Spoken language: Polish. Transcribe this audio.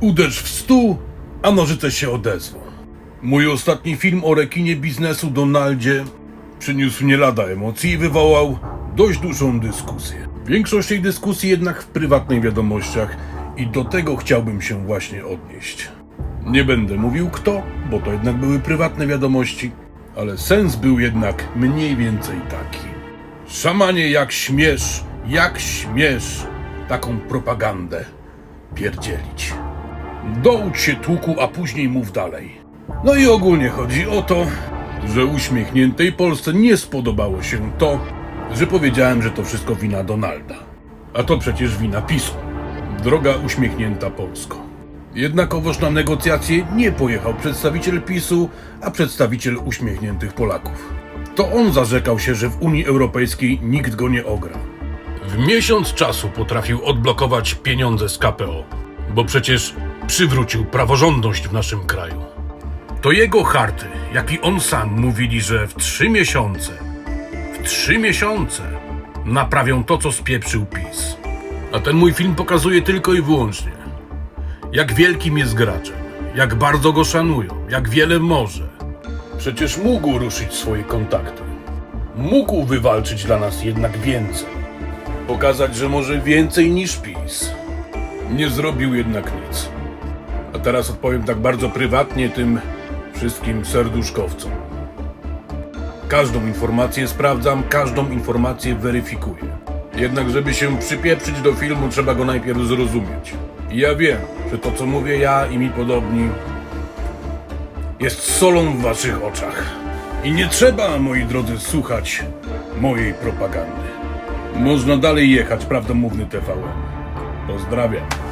Uderz w stół, a nożyce się odezwą. Mój ostatni film o rekinie biznesu Donaldzie przyniósł nie lada emocji i wywołał dość dużą dyskusję. Większość tej dyskusji jednak w prywatnych wiadomościach i do tego chciałbym się właśnie odnieść. Nie będę mówił kto, bo to jednak były prywatne wiadomości, ale sens był jednak mniej więcej taki. Szamanie, jak śmiesz, jak śmiesz taką propagandę pierdzielić. Dołóż się tłuku, a później mów dalej. No i ogólnie chodzi o to, że uśmiechniętej Polsce nie spodobało się to, że powiedziałem, że to wszystko wina Donalda. A to przecież wina PiSu. Droga uśmiechnięta Polsko. Jednakowoż na negocjacje nie pojechał przedstawiciel PiSu, a przedstawiciel uśmiechniętych Polaków. To on zarzekał się, że w Unii Europejskiej nikt go nie ogra. W miesiąc czasu potrafił odblokować pieniądze z KPO, bo przecież przywrócił praworządność w naszym kraju. To jego harty, jak i on sam mówili, że w trzy miesiące, w trzy miesiące naprawią to, co spieprzył PiS. A ten mój film pokazuje tylko i wyłącznie, jak wielkim jest graczem, jak bardzo go szanują, jak wiele może. Przecież mógł ruszyć swoje kontakty. Mógł wywalczyć dla nas jednak więcej. Pokazać, że może więcej niż PiS. Nie zrobił jednak nic. A teraz odpowiem tak bardzo prywatnie tym wszystkim serduszkowcom. Każdą informację sprawdzam, każdą informację weryfikuję. Jednak, żeby się przypieprzyć do filmu, trzeba go najpierw zrozumieć. I ja wiem, że to, co mówię ja i mi podobni, jest solą w waszych oczach. I nie trzeba, moi drodzy, słuchać mojej propagandy. Można dalej jechać, prawdomówny TVN. Pozdrawiam.